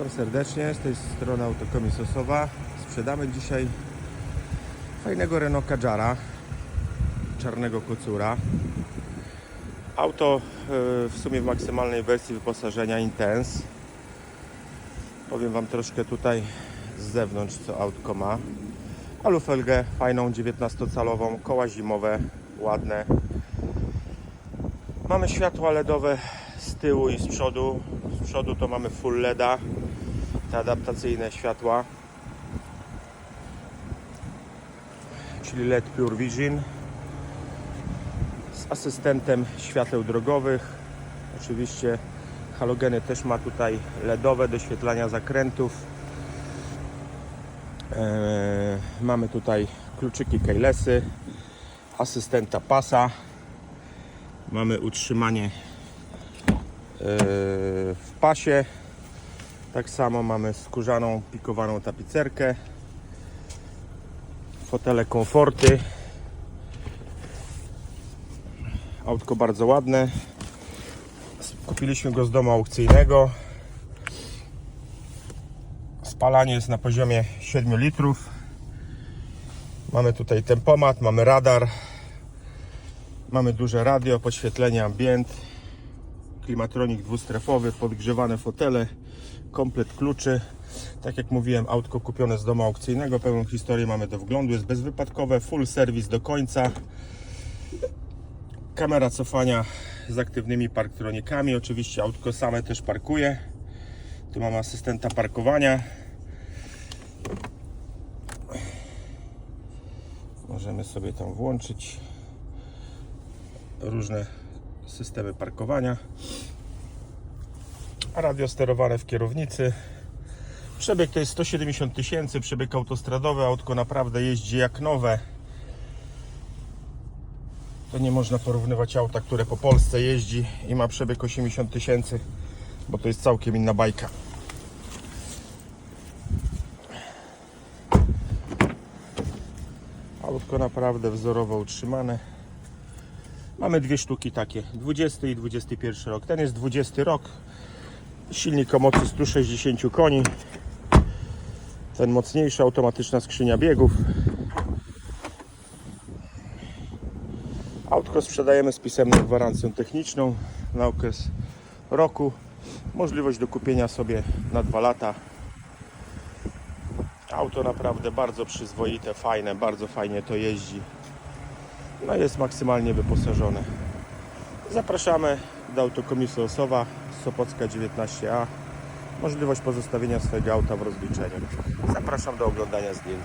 Witam serdecznie, z tej strony Autokomis Osowa. Sprzedamy dzisiaj fajnego Renault Kadżara czarnego kocura. Auto e, w sumie w maksymalnej wersji wyposażenia Intense. Powiem Wam troszkę tutaj z zewnątrz co autko ma. Alufelgę fajną 19-calową, koła zimowe, ładne. Mamy światła LEDowe z tyłu i z przodu. Z przodu to mamy full LEDa, te adaptacyjne światła. Czyli LED Pure Vision z asystentem świateł drogowych. Oczywiście halogeny też ma tutaj LEDowe doświetlania zakrętów. Eee, mamy tutaj kluczyki keylessy, asystenta pasa. Mamy utrzymanie eee, w pasie. Tak samo mamy skórzaną, pikowaną tapicerkę. Fotele komforty. Autko bardzo ładne. Kupiliśmy go z domu aukcyjnego. Spalanie jest na poziomie 7 litrów. Mamy tutaj tempomat, mamy radar, mamy duże radio, podświetlenie ambient, klimatronik dwustrefowy, podgrzewane fotele, komplet kluczy. Tak jak mówiłem, autko kupione z domu aukcyjnego, pełną historię mamy do wglądu, jest bezwypadkowe, full serwis do końca. Kamera cofania z aktywnymi parktronikami, oczywiście autko same też parkuje. Tu mamy asystenta parkowania. Możemy sobie tam włączyć różne systemy parkowania. Radio sterowane w kierownicy. Przebieg to jest 170 tysięcy, przebieg autostradowy, autko naprawdę jeździ jak nowe. To nie można porównywać auta, które po Polsce jeździ i ma przebieg 80 tysięcy, bo to jest całkiem inna bajka. Autko naprawdę wzorowo utrzymane. Mamy dwie sztuki takie, 20 i 21 rok. Ten jest 20 rok. Silnik o mocy 160 koni. Ten mocniejszy, automatyczna skrzynia biegów. Autko sprzedajemy z pisemną gwarancją techniczną na okres roku. Możliwość do kupienia sobie na dwa lata. Auto naprawdę bardzo przyzwoite, fajne, bardzo fajnie to jeździ. No jest maksymalnie wyposażone. Zapraszamy do autokomisu Osowa, Sopocka 19A. Możliwość pozostawienia swojego auta w rozliczeniu. Zapraszam do oglądania zdjęć.